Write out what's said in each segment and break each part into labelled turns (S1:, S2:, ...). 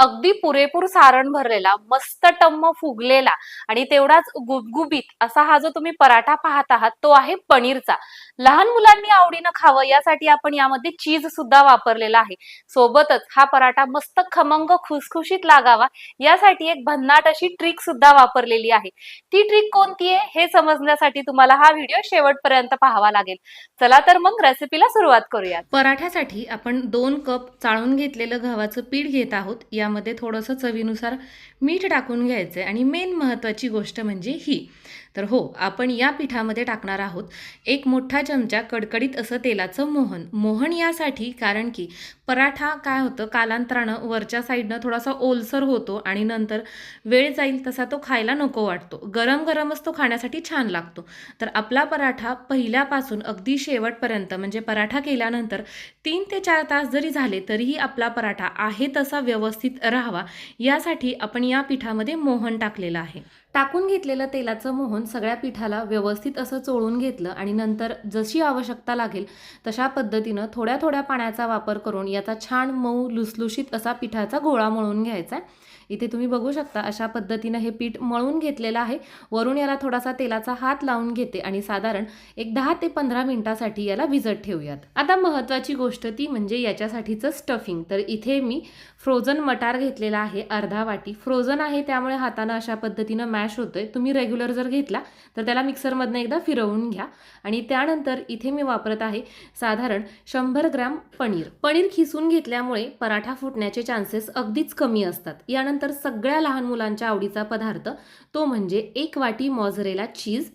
S1: अगदी पुरेपूर सारण भरलेला मस्त टम्म फुगलेला आणि तेवढाच गुबगुबीत असा हा जो तुम्ही पराठा पाहत आहात तो आहे पनीरचा. लहान मुलांनी आवडीनं खावं यासाठी आपण यामध्ये चीज सुद्धा वापरलेला आहे. सोबतच हा पराठा मस्त खमंग खुसखुशीत लागावा यासाठी एक भन्नाट अशी ट्रिक सुद्धा वापरलेली आहे. ती ट्रिक कोणती आहे हे समजण्यासाठी तुम्हाला हा व्हिडिओ शेवटपर्यंत पाहावा लागेल. चला तर मग रेसिपीला सुरुवात करूया
S2: पराठ्यासाठी आपण दोन कप चाळून घेतलेलं गव्हाचं पीठ घेत आहोत. या त्यामध्ये थोडंसं चवीनुसार मीठ टाकून घ्यायचं आहे आणि मेन महत्त्वाची गोष्ट म्हणजे ही. तर हो आपण या पिठामध्ये टाकणार आहोत एक मोठा चमचा कडकडीत असं तेलाचं मोहन. मोहन यासाठी कारण की पराठा काय होतं कालांतरानं वरच्या साईडनं थोडासा ओलसर होतो आणि नंतर वेळ जाईल तसा तो खायला नको वाटतो. गरम गरमच तो खाण्यासाठी छान लागतो. तर आपला पराठा पहिल्यापासून अगदी शेवटपर्यंत म्हणजे पराठा केल्यानंतर तीन ते चार तास जरी झाले तरीही आपला पराठा आहे तसा व्यवस्थित राहावा. यासाठी आपण या पिठामध्ये मोहन टाकलेलं आहे. टाकून घेतलेलं तेलाचं मोहन सगळ्या पिठाला व्यवस्थित असं चोळून घेतलं आणि नंतर जशी आवश्यकता लागेल तशा पद्धतीनं थोड्या थोड्या पाण्याचा वापर करून याचा छान मऊ लुसलुशीत असा पिठाचा गोळा मळून घ्यायचा आहे. इथे तुम्ही बघू शकता अशा पद्धतीनं हे पीठ मळून घेतलेलं आहे. वरून याला थोडासा तेलाचा हात लावून घेते आणि साधारण एक दहा ते पंधरा मिनिटासाठी याला भिजत ठेवूयात. आता महत्त्वाची गोष्ट ती म्हणजे याच्यासाठीचं स्टफिंग तर इथे मी फ्रोझन मटार घेतलेला आहे अर्धा वाटी. फ्रोझन आहे त्यामुळे हातानं अशा पद्धतीनं मॅश होतोय तुम्ही रेग्युलर जर घेतला तर त्याला मिक्सरमधनं एकदा फिरवून घ्या. आणि त्यानंतर इथे मी वापरत आहे साधारण शंभर ग्रॅम पनीर. पनीर खिसून घेतल्यामुळे पराठा फुटण्याचे चान्सेस अगदीच कमी असतात. यानंतर सगळ्या लहान मुलांच्या आवडीचा पदार्थ तो म्हणजे एक वाटी मॉझरेला चीज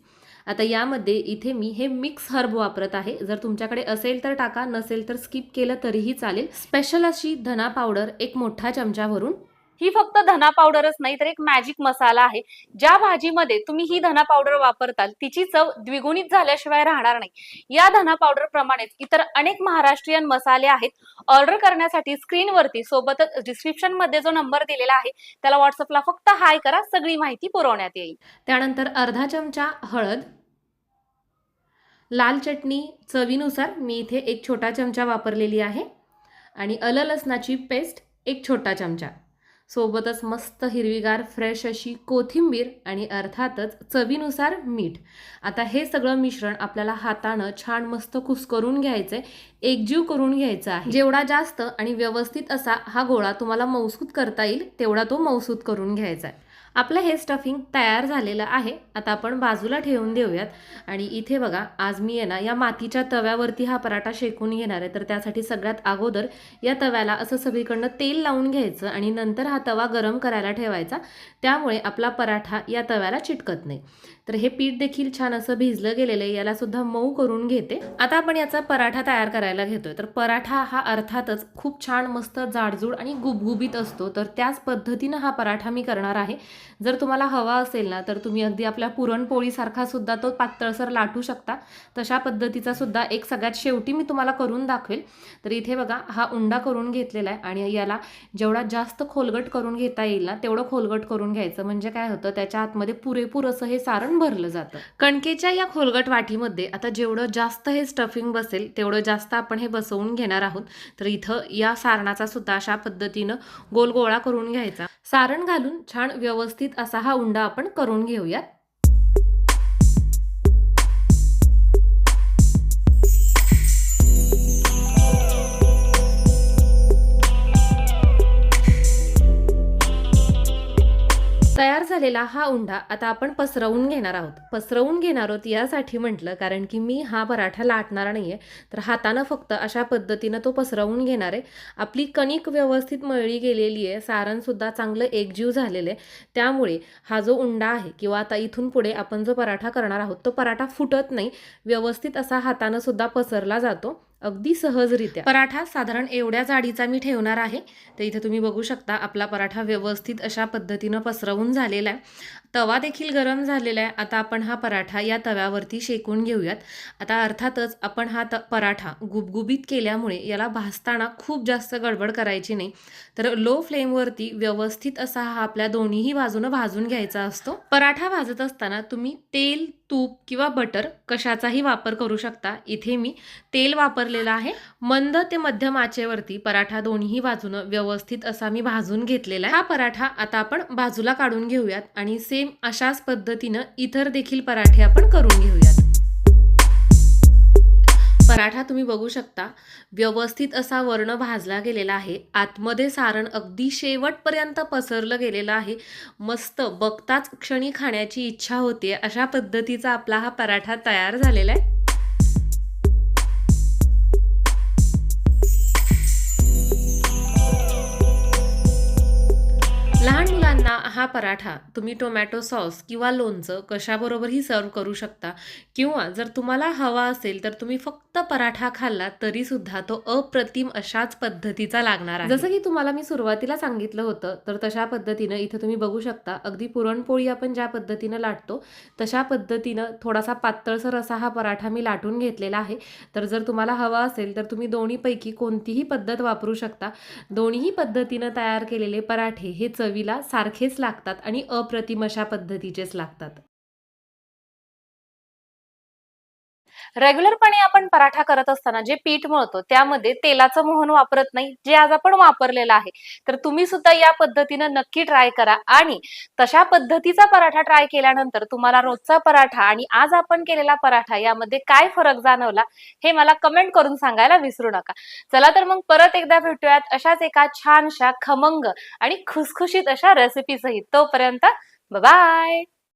S2: आता यामध्ये इथे मी हे मिक्स हर्ब वापरत आहे. जर तुमच्याकडे असेल तर टाका नसेल तर स्किप केलं तरीही चालेल. स्पेशल अशी धना पावडर एक मोठा चमचा भरून
S1: ही फक्त धना पावडरच नाही तर एक मॅजिक मसाला आहे. ज्या भाजीमध्ये तुम्ही ही धना पावडर वापरताल तिची चव द्विगुणित झाल्याशिवाय राहणार नाही. या धना पावडर प्रमाणेच इतर अनेक महाराष्ट्रीयन मसाले आहेत. ऑर्डर करण्यासाठी स्क्रीनवरती सोबतच डिस्क्रिप्शनमध्ये जो नंबर दिलेला आहे त्याला व्हॉट्सअपला फक्त हाय करा सगळी माहिती पुरवण्यात येईल.
S2: त्यानंतर अर्धा चमचा हळद लाल चटणी चवीनुसार मी इथे एक छोटा चमचा वापरलेली आहे. आणि अल लसणाची पेस्ट एक छोटा चमचा. सोबतच मस्त हिरवीगार फ्रेश अशी कोथिंबीर आणि अर्थातच चवीनुसार मीठ. आता हे सगळं मिश्रण आपल्याला हातानं छान मस्त कुस्करून घ्यायचं आहे एकजीव करून घ्यायचा आहे. जेवढा जास्त आणि व्यवस्थित असा हा गोळा तुम्हाला मौसूद करता येईल तेवढा तो मौसूद करून घ्यायचा आहे आपलं हे स्टफिंग तयार झालेलं आहे. आता आपण बाजूला ठेवून देऊयात. आणि इथे बघा आज मी आहे ना या मातीच्या तव्यावरती हा पराठा शेकून घेणार आहे. तर त्यासाठी सगळ्यात अगोदर या तव्याला असं सगळीकडनं तेल लावून घ्यायचं आणि नंतर हा तवा गरम करायला ठेवायचा. त्यामुळे आपला पराठा या तव्याला चिटकत नाही. तर हे पीठ देखील छान असं भिजलं गेलेलं आहे. याला सुद्धा मऊ करून घेते. आता आपण याचा पराठा तयार करायला घेतोय. तर पराठा हा अर्थातच खूप छान मस्त जाडजूड आणि गुबगुबीत असतो. तर त्याच पद्धतीनं हा पराठा मी करणार आहे. जर तुम्हाला हवा असेल ना तर तुम्ही अगदी आपल्या पुरणपोळीसारखा सुद्धा तो पातळसर लाटू शकता. तशा पद्धतीचा सुद्धा एक सगळ्यात शेवटी मी तुम्हाला करून दाखवेल. तर इथे बघा हा उंडा करून घेतलेला आहे आणि याला जेवढा जास्त खोलगट करून घेता येईल ना तेवढं खोलगट करून घ्यायचं. म्हणजे काय होतं त्याच्या आतमध्ये पुरेपूर असं हे सारण भरलं जातं. कणकेच्या या खोलगट वाटीमध्ये आता जेवढं जास्त हे स्टफिंग बसेल तेवढं जास्त आपण हे बसवून घेणार आहोत. तर इथं या सारणाचा सुद्धा अशा पद्धतीनं गोल गोळा करून घ्यायचा. सारण घालून छान व्यवस्थित असा हा उंडा आपण करून घेऊयात. झालेला हा उंडा आता आपण पसरवून घेणार आहोत. पसरवून घेणार आहोत यासाठी म्हटलं कारण की मी हा पराठा लाटणार नाही आहे तर हातानं फक्त अशा पद्धतीनं तो पसरवून घेणार आहे. आपली कणिक व्यवस्थित मळली गेलेली आहे सारणसुद्धा चांगलं एकजीव झालेलं आहे. त्यामुळे हा जो उंडा आहे किंवा आता इथून पुढे आपण जो पराठा करणार आहोत तो पराठा फुटत नाही. व्यवस्थित असा हातानं सुद्धा पसरला जातो. अगदी सहजरित्या. पराठा साधारण एवढ्या जाडीचा मी ठेवणार आहे. तर इथे तुम्ही बघू शकता आपला पराठा व्यवस्थित अशा पद्धतीनं पसरवून झालेला आहे. तवा देखील गरम झालेला आहे. आता आपण हा पराठा या तव्यावरती शेकून घेऊयात. आता अर्थातच आपण हा त पराठा गुबगुबीत केल्यामुळे याला भाजताना खूप जास्त गडबड करायची नाही. तर लो फ्लेमवरती व्यवस्थित असा हा आपल्या दोन्हीही बाजूनं भाजून घ्यायचा असतो. पराठा भाजत असताना तुम्ही तेल तूप किंवा बटर कशाचाही वापर करू शकता. इथे मी तेल वापरलेलं आहे. मंद ते मध्यम आचेवरती पराठा दोन्ही बाजूनं व्यवस्थित असा मी भाजून घेतलेला आहे. हा पराठा आता आपण बाजूला काढून घेऊयात आणि सेम अशाच पद्धतीनं इतर देखील पराठे आपण करून घेऊयात. पराठा तुम्ही बघू शकता. व्यवस्थित असा वर्ण भाजला गेलेला आहे. आतमध्ये सारण अगदी शेवटपर्यंत पसरलं गेलेलं आहे. मस्त बघताच क्षणी खाण्याची इच्छा होते अशा पद्धतीचा आपला हा पराठा तयार झालेला आहे. हा पराठा तुम्ही टोमॅटो सॉस किंवा लोणचं कशाबरोबरही सर्व करू शकता. किंवा जर तुम्हाला हवा असेल तर तुम्ही फक्त पराठा खाल्ला तरी सुद्धा तो अप्रतिम अशाच पद्धतीचा लागणार आहे. जसं की तुम्हाला मी सुरुवातीला सांगितलं होतं तर तशा पद्धतीनं इथं तुम्ही बघू शकता अगदी पुरणपोळी आपण ज्या पद्धतीनं लाटतो तशा पद्धतीनं थोडासा पातळसर असा हा पराठा मी लाटून घेतलेला आहे. तर जर तुम्हाला हवा असेल तर तुम्ही दोन्हीपैकी कोणतीही पद्धत वापरू शकता. दोन्ही पद्धतीनं तयार केलेले पराठे हे चवीला सारखेच लागतात आणि अप्रतिम अशा पद्धतीचेच लागतात.
S1: रेग्युलरपणे आपण पराठा करत असताना जे पीठ मळतो त्यामध्ये तेलाचं मोहन वापरत नाही जे आज आपण वापरलेलं आहे. तर तुम्ही सुद्धा या पद्धतीनं नक्की ट्राय करा आणि तशा पद्धतीचा पराठा ट्राय केल्यानंतर तुम्हाला रोजचा पराठा आणि आज आपण केलेला पराठा यामध्ये काय फरक जाणवला हे मला कमेंट करून सांगायला विसरू नका. चला तर मग परत एकदा भेटूयात अशाच एका छानशा खमंग आणि खुसखुशीत अशा रेसिपी सहित. तोपर्यंत बाय